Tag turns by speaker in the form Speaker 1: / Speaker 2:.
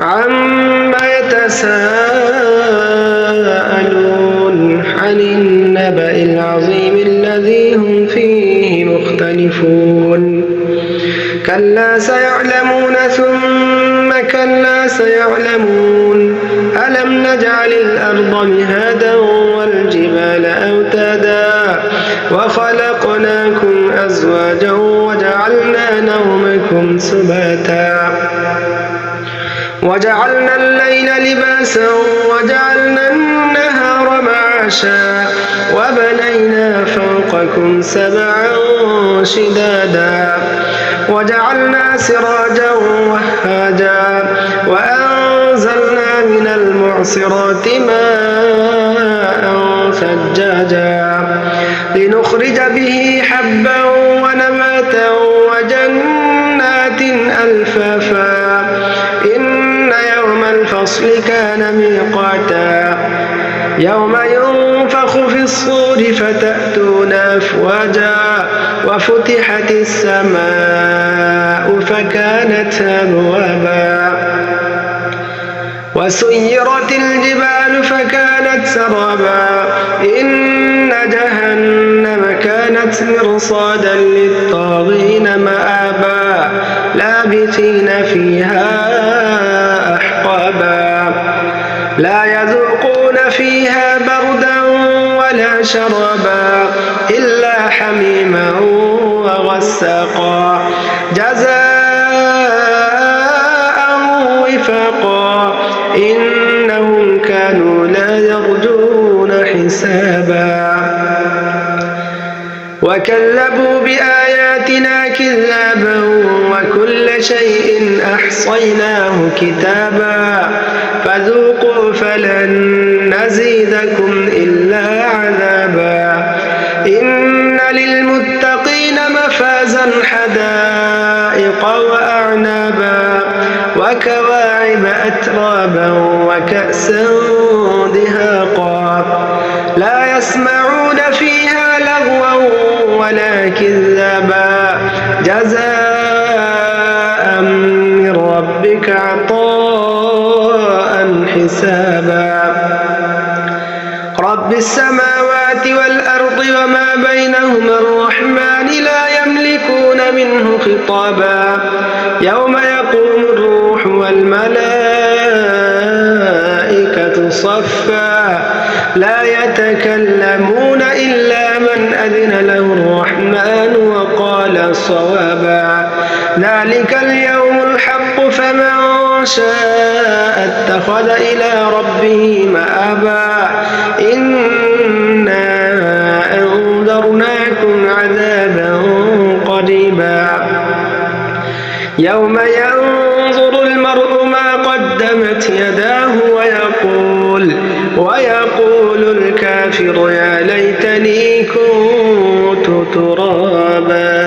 Speaker 1: عما يتساءلون عن النبأ العظيم الذي هم فيه مختلفون. كلا سيعلمون ثم كلا سيعلمون. ألم نجعل الأرض مهادا والجبال أوتادا وخلقناكم أزواجا وجعلنا نومكم سباتا. وجعلنا الليل لباسا وجعلنا النهار معاشا وبنينا فوقكم سبعا شدادا وجعلنا سراجا وهاجا وأنزلنا من المعصرات ماء ثجاجا لنخرج به حبا ونباتا وجنات ألفافا الفصل كان ميقاتا. يوم ينفخ في الصور فتأتون أفواجا. وفتحت السماء فكانت أبوابا. وسيرت الجبال فكانت سرابا. إن جهنم كانت مرصادا للطاغين مآبا. لابثين فيها لا يذوقون فيها بردا ولا شرابا إلا حميما وغساقا. جزاء وفاقا. إنهم كانوا لا يرجون حسابا. وكذبوا بآياتنا كذابا وكل شيء أحصيناه كتابا. فذوقوا فلن نزيدكم إلا عذابا. إن للمتقين مفازا حدائق وأعنابا وكواعب أترابا وكأسا دهاقا. لا يسمعون فيها لغوا ولا كذابا. جزاء من ربك عطاء. حسابا. رب السماوات والأرض وما بينهما الرحمن لا يملكون منه خطابا. يوم يقوم الروح والملائكة صفا. لا يتكلمون إلا من أذن له الرحمن وقال صوابا. ذلك اليوم الحق فمن شاء أتخذ إلى ربه مآبا. إنا أنذرناكم عذابا قريبا. يوم ينظر المرء ما قدمت يداه ويقول ويقول الكافر يا ليتني كنت ترابا.